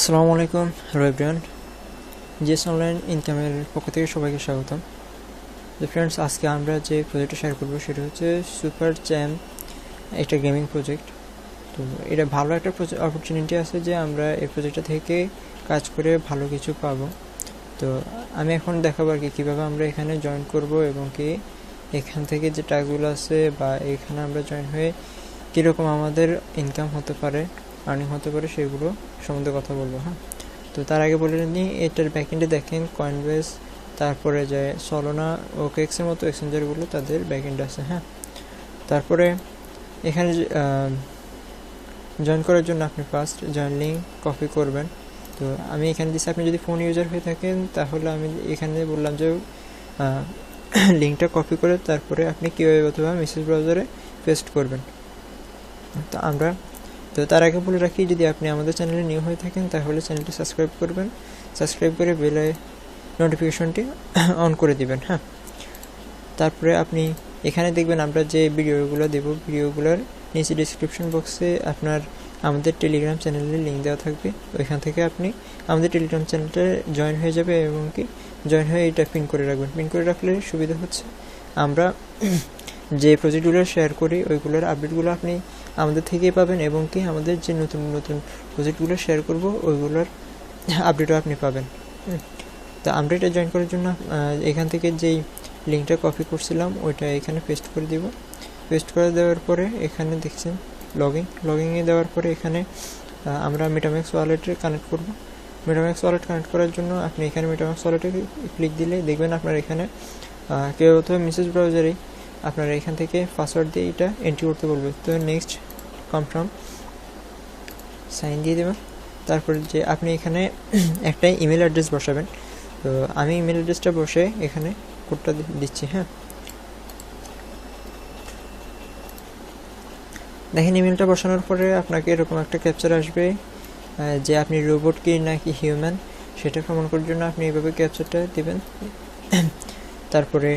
আসসালামু আলাইকুম, hello everyone. GS online ইনকামের পক্ষ থেকে সবাইকে স্বাগতম। তো ফ্রেন্ডস আজকে আমরা যে প্রজেক্টটা শেয়ার করব সেটা হচ্ছে সুপার চ্যাম একটা গেমিং প্রজেক্ট তো এটা ভালো একটা অপরচুনিটি আছে যে আমরা এই প্রজেক্টটা থেকে কাজ করে ভালো কিছু পাবো। তো আমি এখন দেখাবো আর কি, কীভাবে আমরা এখানে জয়েন করব এবং কি এখান থেকে যে টাকাগুলো আছে বা এখানে আমরা জয়েন হয়ে কীরকম আমাদের ইনকাম হতে পারে। আর্নিং হতে পারে, সেগুলো সম্বন্ধে কথা বলব হ্যাঁ? তো তার আগে বলে নিই এটার ব্যাকএন্ডে দেখেন কয়েনবেস তারপরে যে সলোনা ও কেক্সের মতো এক্সচেঞ্জারগুলো তাদের ব্যাকএন্ড আছে হ্যাঁ? তারপরে এখানে জয়েন করার জন্য আপনি ফার্স্ট জয়েন লিঙ্ক কপি করবেন। তো আমি এখানে দিচ্ছি আপনি যদি ফোন ইউজার হয়ে থাকেন, তাহলে আমি এখানে বললাম যে লিঙ্কটা কপি করে তারপরে আপনি কীভাবে অথবা মেসেজ ব্রাউজারে পেস্ট করবেন। তো আমরা তো তার আগে বলে রাখি, যদি আপনি আমাদের চ্যানেলে নিউ হয়ে থাকেন, তাহলে চ্যানেলটি সাবস্ক্রাইব করবেন। সাবস্ক্রাইব করে বেলে নোটিফিকেশনটি অন করে দিবেন হ্যাঁ? তারপরে আপনি এখানে দেখবেন আমরা যে ভিডিওগুলো দেব, ভিডিওগুলোর নিচে ডিসক্রিপশন বক্সে আপনার আমাদের টেলিগ্রাম চ্যানেলের লিঙ্ক দেওয়া থাকবে। ওইখান থেকে আপনি আমাদের টেলিগ্রাম চ্যানেলটা জয়েন হয়ে যাবে এবং কি জয়েন হয়ে এটা পিন করে রাখবেন। পিন করে রাখলে সুবিধা হচ্ছে, আমরা যে প্রজেক্টগুলো শেয়ার করি, ওইগুলোর আপডেটগুলো আপনি আমাদের থেকেই পাবেন এবং কি আমাদের যে নতুন নতুন প্রজেক্টগুলো শেয়ার করব, ওইগুলোর আপডেটও আপনি পাবেন। তো আমরা এটা জয়েন করার জন্য এখান থেকে যেই লিঙ্কটা কপি করছিলাম, ওইটা এখানে পেস্ট করে দিব। পেস্ট করে দেওয়ার পরে এখানে দেখছেন লগিং লগিংয়ে দেওয়ার পরে এখানে আমরা মেটাম্যাক্স ওয়ালেটে কানেক্ট করব। মেটাম্যাক্স ওয়ালেট কানেক্ট করার জন্য আপনি এখানে মেটাম্যাক্স ওয়ালেটে ক্লিক দিলে দেখবেন আপনার এখানে কেউ অথবা মেসেজ ব্রাউজারেই আপনারা এখান থেকে পাসওয়ার্ড দিয়ে এটা এন্ট্রি করতে বলবে তো নেক্সট কনফার্ম সাইন দিয়ে দেবেন। তারপর যে আপনি এখানে একটা ইমেল অ্যাড্রেস বসাবেন। তো আমি ইমেল অ্যাড্রেসটা বসে এখানে কোডটা দিচ্ছি হ্যাঁ। দেখেন ইমেলটা বসানোর পরে আপনাকে এরকম একটা ক্যাপচার আসবে যে আপনি রোবট কি নাকি হিউম্যান সেটা প্রমাণ করার জন্য আপনি এইভাবে ক্যাপচারটা দেবেন। তারপরে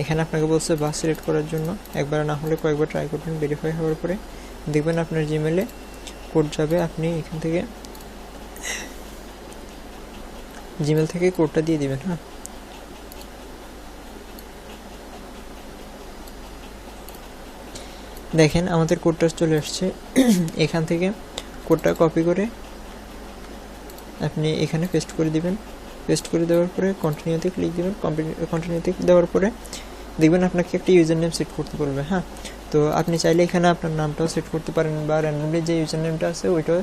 এখানে আপনাকে বলছে বাস সিলেক্ট করার জন্য। একবার না হলে কয়েকবার ট্রাই করবেন ভেরিফাই হওয়ার পরে দেখবেন আপনার জিমেলে কোড যাবে। আপনি এখান থেকে জিমেল থেকে কোডটা দিয়ে দিবেন হ্যাঁ? দেখেন, আমাদের কোডটা চলে আসছে। এখান থেকে কোডটা কপি করে আপনি এখানে পেস্ট করে দিবেন। পেস্ট করে দেওয়ার পরে কন্টিনিউতে ক্লিক দেবেন। কন্টিনিউতে দেওয়ার পরে দেখবেন আপনাকে একটা ইউজার নেম সেট করতে বলবে হ্যাঁ? তো আপনি চাইলে এখানে আপনার নামটাও সেট করতে পারেন বা র্যান্ডমলি যে ইউজার নেমটা আছে ওইটাও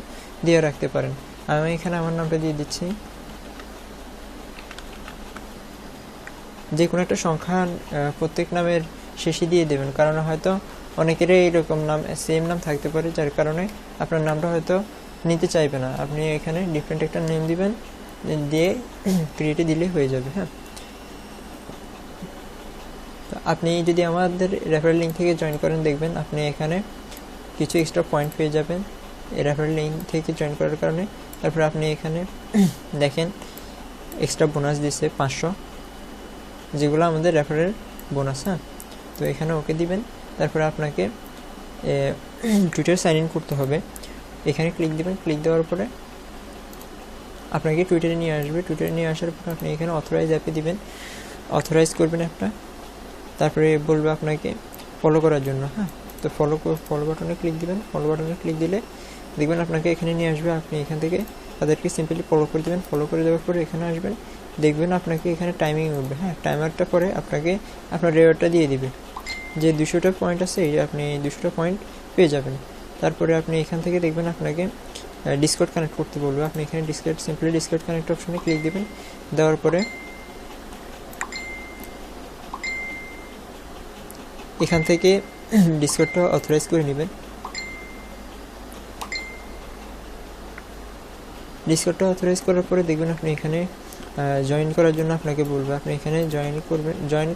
দিয়ে রাখতে পারেন। আমি এখানে আমার নামটা দিয়ে দিচ্ছি। যে কোনো একটা সংখ্যা প্রত্যেক নামের শেষে দিয়ে দেবেন, কারণ হয়তো অনেকেরই এইরকম নাম সেম নাম থাকতে পারে, যার কারণে আপনার নামটা হয়তো নিতে চাইবে না। আপনি এখানে ডিফারেন্ট একটা নেম দিবেন, দিয়ে ক্রিয়েটে দিলে হয়ে যাবে হ্যাঁ? আপনি যদি আমাদের রেফারেল লিঙ্ক থেকে জয়েন করেন, দেখবেন আপনি এখানে কিছু এক্সট্রা পয়েন্ট পেয়ে যাবেন এই রেফারেল লিঙ্ক থেকে জয়েন করার কারণে। তারপর আপনি এখানে দেখেন এক্সট্রা বোনাস দিচ্ছে পাঁচশো, যেগুলো আমাদের রেফারেল বোনাস হ্যাঁ? তো এখানে ওকে দিবেন। তারপরে আপনাকে টুইটার সাইন ইন করতে হবে। এখানে ক্লিক দিবেন ক্লিক দেওয়ার পরে আপনাকে টুইটারে নিয়ে আসবে। টুইটারে নিয়ে আসার পর আপনি এখানে অথরাইজ অ্যাপে দিবেন। অথরাইজ করবেন একটা। তারপরে বলবে আপনাকে ফলো করার জন্য হ্যাঁ? তো ফলো ফলো বাটনে ক্লিক দিবেন ফলো বাটনে ক্লিক দিলে দেখবেন আপনাকে এখানে নিয়ে আসবে, আপনি এখান থেকে তাদেরকে সিম্পলি ফলো করে দেবেন। ফলো করে দেওয়ার পরে এখানে আসবেন, দেখবেন আপনাকে এখানে টাইমিং উঠবে হ্যাঁ? টাইমারটা পরে আপনাকে আপনার রেওয়ার্ডটা দিয়ে দিবে। যে দুশোটা পয়েন্ট আছে আপনি দুশোটা পয়েন্ট পেয়ে যাবেন। তারপরে আপনি এখান থেকে দেখবেন আপনাকে ডিসকাউন্ট কানেক্ট করতে বলবে। আপনি এখানে ডিসকাউন্ট সিম্পলি ডিসকাউন্ট কানেক্ট অপশনে ক্লিক দেবেন। দেওয়ার পরে এখান থেকে ডিসকাউন্টটা অথরাইজ করে নেবেন। ডিসকাউন্টটা অথরাইজ করার পরে দেখবেন আপনি এখানে জয়েন করার জন্য আপনাকে বলবে, আপনি এখানে জয়েন করবেন জয়েন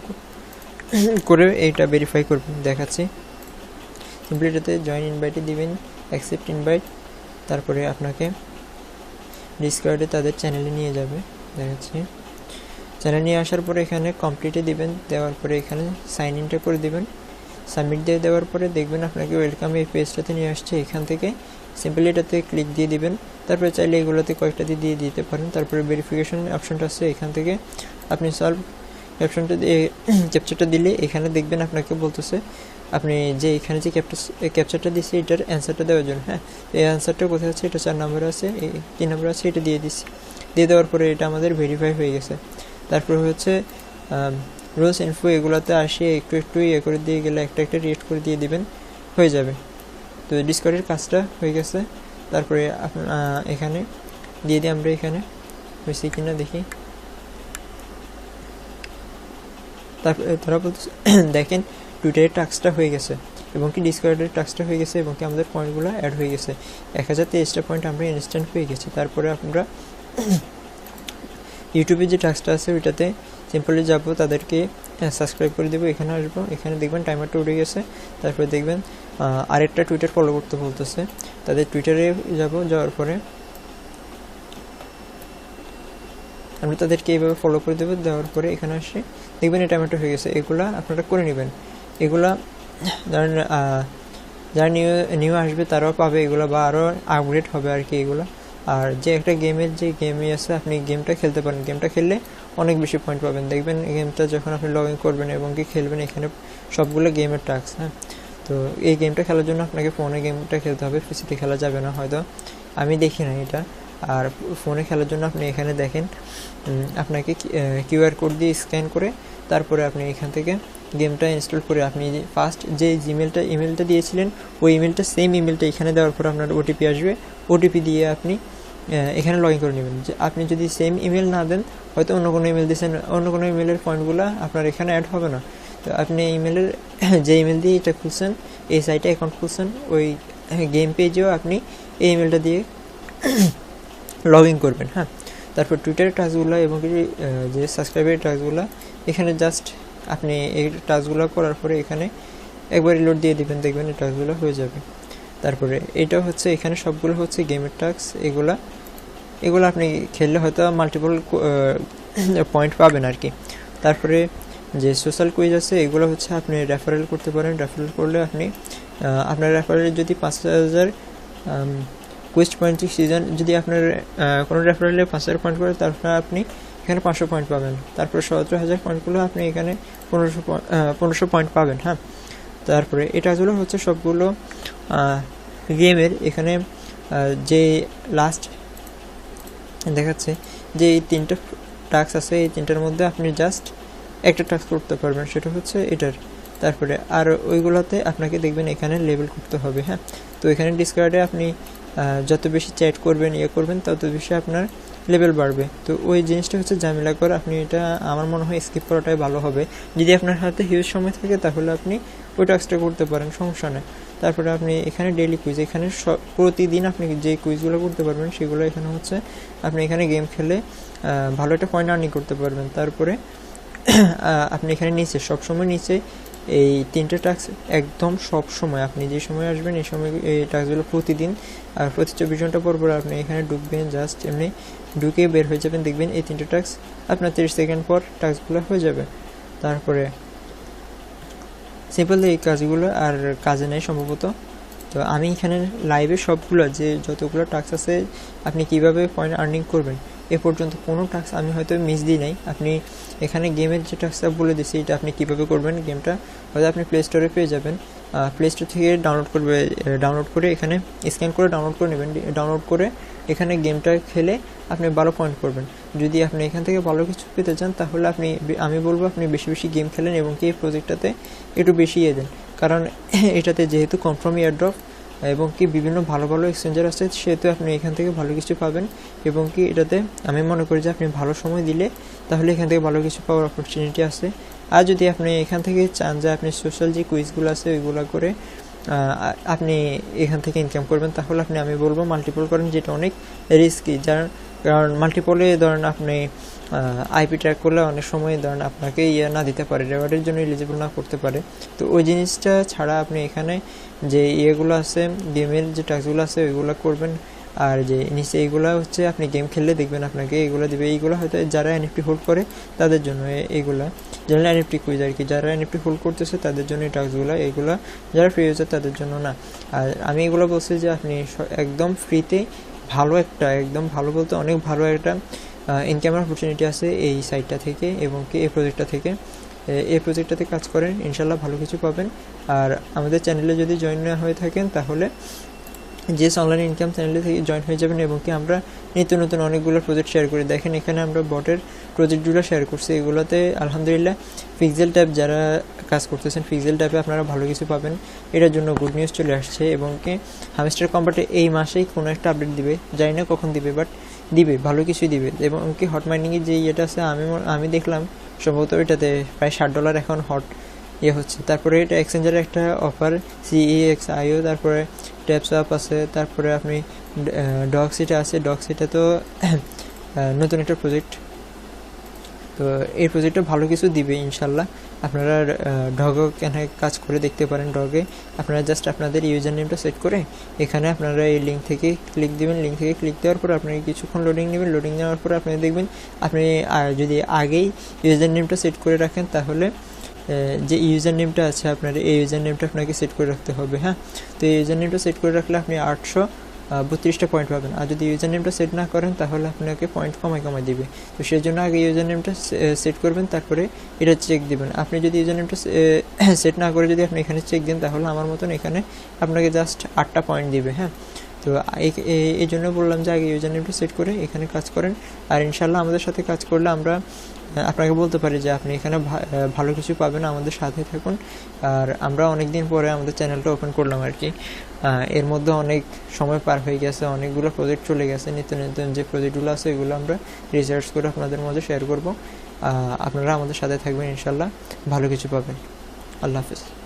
করে এইটা ভেরিফাই করবেন, দেখাচ্ছি। সিম্পলি এটাতে জয়েন ইনভাইটে দিবেন অ্যাকসেপ্ট ইনভাইট তারপরে আপনাকে ডিসকার্ডে তাদের চ্যানেলে নিয়ে যাবে, দেখাচ্ছি। চ্যানেল নিয়ে আসার পরে এখানে কমপ্লিটে দিবেন, দেওয়ার পরে এখানে সাইন ইনটা করে দিবেন। সাবমিট দিয়ে দেওয়ার পরে দেখবেন আপনাকে ওয়েলকাম এই পেজটাতে নিয়ে আসছে। এখান থেকে সিম্পলি এটাতে ক্লিক দিয়ে দিবেন। তারপরে চাইলে এগুলোতে কয়েকটা দিয়ে দিতে পারেন। তারপরে ভেরিফিকেশন অপশনটা আছে এখান থেকে। আপনি সলভ দিয়ে ক্যাপচারটা দিলে এখানে দেখবেন আপনাকে বলতেছে, আপনি যে এখানে যে ক্যাপচারটা দিচ্ছে এটার অ্যান্সারটা দেওয়ার জন্য হ্যাঁ? এই অ্যান্সারটা কোথায় আছে? এটা চার নম্বরে আছে, এই তিন নম্বরে আছে, এটা দিয়ে দিচ্ছি দিয়ে দেওয়ার পরে এটা আমাদের ভেরিফাই হয়ে গেছে। তারপরে হচ্ছে রোজ ইনফো এগুলোতে আসে একটু একটু ইয়ে করে দিয়ে গেলে একটা একটা রেট করে দিয়ে দিবেন, হয়ে যাবে। তো ডিসকভারির কাজটা হয়ে গেছে। তারপরে এখানে দিয়ে দিই আমরা এখানে। হয়েছে কিনা দেখি। তারপরে তারা বলতেছে দেখেন টুইটারের টাস্কটা হয়ে গেছে এবং কি ডিসকভারের টাস্কটা হয়ে গেছে এবং কি আমাদের পয়েন্টগুলো অ্যাড হয়ে গেছে। এক হাজার তেইশটা পয়েন্ট আমরা ইনস্ট্যান্ট পেয়ে গেছি। তারপরে আমরা ইউটিউবে যে টাস্কটা আছে, ওইটাতে সিম্পলি যাব, তাদেরকে সাবস্ক্রাইব করে দেবো, এখানে আসব। এখানে দেখবেন টাইমারটা উঠে গেছে। তারপরে দেখবেন আরেকটা টুইটার ফলো করতে বলতেছে। তাদের টুইটারে যাব, যাওয়ার পরে আমরা তাদেরকে এইভাবে ফলো করে দেবো। দেওয়ার পরে এখানে আসে, দেখবেন এই টাইমারটা হয়ে গেছে। এগুলা আপনারা করে নেবেন। এগুলা ধরেন যারা নিউ নিউ আসবে, তারাও পাবে এগুলো বা আরও আপগ্রেড হবে আর কি এগুলো। আর যে একটা গেমের যে গেমই আছে, আপনি গেমটা খেলতে পারেন। গেমটা খেললে অনেক বেশি পয়েন্ট পাবেন। দেখবেন গেমটা যখন আপনি লগ ইন করবেন এবং কি খেলবেন, এখানে সবগুলো গেমের টাস্ক হ্যাঁ? তো এই গেমটা খেলার জন্য আপনাকে ফোনে গেমটা খেলতে হবে। পিসিতে খেলা যাবে না হয়তো। আমি দেখি না এটা। আর ফোনে খেলার জন্য আপনি এখানে দেখেন আপনাকে কিউআর কোড দিয়ে স্ক্যান করে তারপরে আপনি এখান থেকে গেমটা ইনস্টল করে আপনি ফার্স্ট যে জিমেলটা ইমেলটা দিয়েছিলেন, ওই ইমেলটা সেম ইমেলটা এখানে দেওয়ার পর আপনার ওটিপি আসবে। ওটিপি দিয়ে আপনি এখানে লগ ইন করে নেবেন। যে আপনি যদি সেম ইমেল না দেন, হয়তো অন্য কোনো ইমেল দিয়েছেন, অন্য কোনো ইমেলের পয়েন্টগুলো আপনার এখানে অ্যাড হবে না। তো আপনি ইমেলের যে ইমেল দিয়ে এটা খুলছেন, এই সাইটে অ্যাকাউন্ট খুলছেন, ওই গেম পেজেও আপনি এই ইমেলটা দিয়ে লগ ইন করবেন হ্যাঁ। তারপর টুইটারের টাস্কগুলো এবং যে সাবস্ক্রাইবের টাস্কগুলো এখানে জাস্ট আপনি এই টাস্কগুলো করার পরে এখানে একবার রিলোড দিয়ে দিবেন, দেখবেন এই টাস্কগুলো হয়ে যাবে। তারপরে এটা হচ্ছে, এখানে সবগুলো হচ্ছে গেমের টাস্ক এগুলা এগুলো আপনি খেললে হয়তো মাল্টিপল পয়েন্ট পাবেন আর কি। তারপরে যে সোশ্যাল কুইজ আছে, এগুলো হচ্ছে আপনি রেফারেল করতে পারেন। রেফারেল করলে আপনি আপনার রেফারেল যদি পাঁচ হাজার কুইস্ট পয়েন্ট সিজন যদি আপনার কোনো রেফারেলে পাঁচ হাজার পয়েন্ট করে, তারপরে আপনি এখানে পাঁচশো পয়েন্ট পাবেন। তারপরে সতেরো হাজার পয়েন্টগুলো আপনি এখানে পনেরোশো পনেরোশো পয়েন্ট পাবেন হ্যাঁ? তারপরে এটাগুলো হচ্ছে সবগুলো গেমের এখানে যে লাস্ট দেখাচ্ছে যে এই তিনটা টাস্ক আছে, এই তিনটার মধ্যে আপনি জাস্ট একটা টাস্ক করতে পারবেন, সেটা হচ্ছে এটার। তারপরে আর ওইগুলোতে আপনাকে দেখবেন এখানে লেবেল করতে হবে হ্যাঁ? তো এখানে ডিসকার্ডে আপনি যত বেশি চ্যাট করবেন ইয়ে করবেন, তত বেশি আপনার লেভেল বাড়বে। তো ওই জিনিসটা হচ্ছে ঝামেলা করে, আপনি এটা আমার মনে হয় স্কিপ করাটাই ভালো হবে। যদি আপনার হাতে হিউজ সময় থাকে, তাহলে আপনি ওই টাস্কটা করতে পারেন, সমস্যা নেই। তারপরে আপনি এখানে ডেইলি কুইজ এখানে প্রতিদিন আপনি যে কুইজগুলো করতে পারবেন, সেগুলো এখানে হচ্ছে, আপনি এখানে গেম খেলে ভালো একটা পয়েন্ট আর্নিং করতে পারবেন। তারপরে আপনি এখানে নিচে, সবসময় নিচে, এই তিনটে টাস্ক একদম সব সময় আপনি যে সময় আসবেন, এই সময় এই টাস্কগুলো প্রতিদিন, আর প্রতি চব্বিশ ঘণ্টা পর পর আপনি এখানে ঢুকবেন জাস্ট এমনি ঢুকে বের হয়ে যাবেন, দেখবেন এই তিনটে টাস্ক আপনার তিরিশ সেকেন্ড পর টাস্কগুলো হয়ে যাবে। তারপরে সিম্পল এই কাজগুলো আর কাজে নেই সম্ভবত। তো আমি এখানে লাইভে সবগুলো যে যতগুলো টাস্ক আছে, আপনি কীভাবে পয়েন্ট আর্নিং করবেন, এ পর্যন্ত কোনো টাস্ক আমি হয়তো মিস দিই নাই। আপনি এখানে গেমের যে টাস্কটা বলে দিচ্ছি এটা আপনি কীভাবে করবেন গেমটা হয়তো আপনি প্লে স্টোরে পেয়ে যাবেন। প্লে স্টোর থেকে ডাউনলোড করবে ডাউনলোড করে এখানে স্ক্যান করে ডাউনলোড করে নেবেন। ডাউনলোড করে এখানে গেমটা খেলে আপনি ভালো পয়েন্ট করবেন। যদি আপনি এখান থেকে ভালো কিছু পেতে চান, তাহলে আপনি আমি বলব আপনি বেশি বেশি গেম খেলেন এবং কি প্রজেক্টটাতে একটু বেশি ইয়ে দেন। কারণ এটাতে যেহেতু কনফার্ম ইয়ারড্রপ এবং কি বিভিন্ন ভালো ভালো এক্সচেঞ্জার আছে, সেহেতু আপনি এখান থেকে ভালো কিছু পাবেন এবং কি এটাতে আমি মনে করি যে আপনি ভালো সময় দিলে তাহলে এখান থেকে ভালো কিছু পাওয়ার অপরচুনিটি আছে। আর যদি আপনি এখান থেকে চান যে আপনি সোশ্যাল যে কুইজগুলো আছে, ওইগুলো করে আপনি এখান থেকে ইনকাম করবেন, তাহলে আপনি, আমি বলব মাল্টিপল করেন, যেটা অনেক রিস্কি যার কারণ মাল্টিপলে ধরেন আপনি আইপি ট্র্যাক করলে অনেক সময় ধরেন আপনাকে ইয়ে না দিতে পারে রেওয়ার্ডের জন্য এলিজিবল না করতে পারে। তো ওই জিনিসটা ছাড়া আপনি এখানে যে ইয়েগুলো আছে গেমের যে টাস্কগুলো আছে, ওইগুলো করবেন। আর যে নিচে এইগুলো হচ্ছে, আপনি গেম খেললে দেখবেন আপনাকে এইগুলো দেবে, এইগুলো হয়তো যারা এনএফটি হোল্ড করে, তাদের জন্য এইগুলা যারা এনএফটি কুইজ আর কি, যারা এনএফটি হোল্ড করতেছে তাদের জন্য এই টাস্কগুলো এইগুলো যারা ফ্রি ইউজার তাদের জন্য না। আর আমি এগুলো বলছি যে আপনি একদম ফ্রিতে ভালো একটা, একদম ভালো বলতে অনেক ভালো একটা ইনকামের অপরচুনিটি আছে এই সাইটটা থেকে এবং কি এই প্রজেক্টটা থেকে। এই প্রজেক্টটাতে কাজ করেন ইনশাল্লাহ ভালো কিছু পাবেন। আর আমাদের চ্যানেলে যদি জয়েন হয়ে থাকেন তাহলে জেস অনলাইন ইনকাম চ্যানেলে থেকে জয়েন হয়ে যাবেন এবং কি আমরা নিত্য নতুন অনেকগুলো প্রজেক্ট শেয়ার করি। দেখেন, এখানে আমরা বটের প্রজেক্টগুলো শেয়ার করছি। এগুলোতে আলহামদুলিল্লাহ পিক্সেল ট্যাপ যারা কাজ করতেছেন পিক্সেল ট্যাপে আপনারা ভালো কিছু পাবেন। এটার জন্য গুড নিউজ চলে আসছে এবং কি হামস্টার কম্পার্টে এই মাসেই কোনো একটা আপডেট দিবে। জানি না কখন দিবে বাট দিবে, ভালো কিছুই দিবে। এবং কি হট মাইনিংয়ের যে ইয়েটা আছে, আমি আমি দেখলাম, সম্ভবত এটাতে প্রায় ষাট ডলার এখন হট ইয়ে হচ্ছে। তারপরে এটা এক্সচেঞ্জের একটা অফার সিইএক্স আইও তারপরে ট্যাপস আপ আছে, তারপরে আপনি ডগ সিটা আছে। ডগ সিটা তো নতুন একটা প্রজেক্ট তো এই প্রজেক্টটা ভালো কিছু দিবে ইনশাল্লাহ। আপনারা ডগও এখানে কাজ করে দেখতে পারেন ডগে আপনারা জাস্ট আপনাদের ইউজার নেমটা সেট করে এখানে আপনারা এই লিঙ্ক থেকে ক্লিক দিবেন। লিঙ্ক থেকে ক্লিক দেওয়ার পর আপনি কিছুক্ষণ লোডিং নেবেন। লোডিং নেওয়ার পর আপনি দেখবেন, আপনি যদি আগেই ইউজার নেমটা সেট করে রাখেন তাহলে যে ইউজার নেমটা আছে আপনার, এই ইউজার নেমটা আপনাকে সেট করে রাখতে হবে হ্যাঁ? তো এই ইউজার নেমটা সেট করে রাখলে আপনি আটশো বত্রিশটা পয়েন্ট পাবেন। আর যদি ইউজার নেমটা সেট না করেন, তাহলে আপনাকে পয়েন্ট কমায় কমায় দিবে। তো সেই জন্য আগে ইউজার নেমটা সেট করবেন, তারপরে এটা চেক দিবেন। আপনি যদি ইউজার নেমটা সেট না করে যদি আপনি এখানে চেক দেন, তাহলে আমার মতন এখানে আপনাকে জাস্ট আটটা পয়েন্ট দিবে হ্যাঁ? তো এই- জন্য বললাম যে আগে ইউজার নেমটা সেট করে এখানে কাজ করেন। আর ইনশাল্লাহ আমাদের সাথে কাজ করলে আমরা আপনাকে বলতে পারি যে আপনি এখানে ভালো কিছু পাবেন, আমাদের সাথে থাকুন। আর আমরা অনেক দিন পরে আমাদের চ্যানেলটা ওপেন করলাম আর কি। এর মধ্যে অনেক সময় পার হয়ে গেছে, অনেকগুলো প্রজেক্ট চলে গেছে। নিত্য নতুন যে প্রজেক্টগুলো আছে, এগুলো আমরা রিসার্চ করে আপনাদের মধ্যে শেয়ার করব। আপনারা আমাদের সাথে থাকবেন, ইনশাল্লাহ। ভালো কিছু পাবেন। আল্লাহ হাফিজ।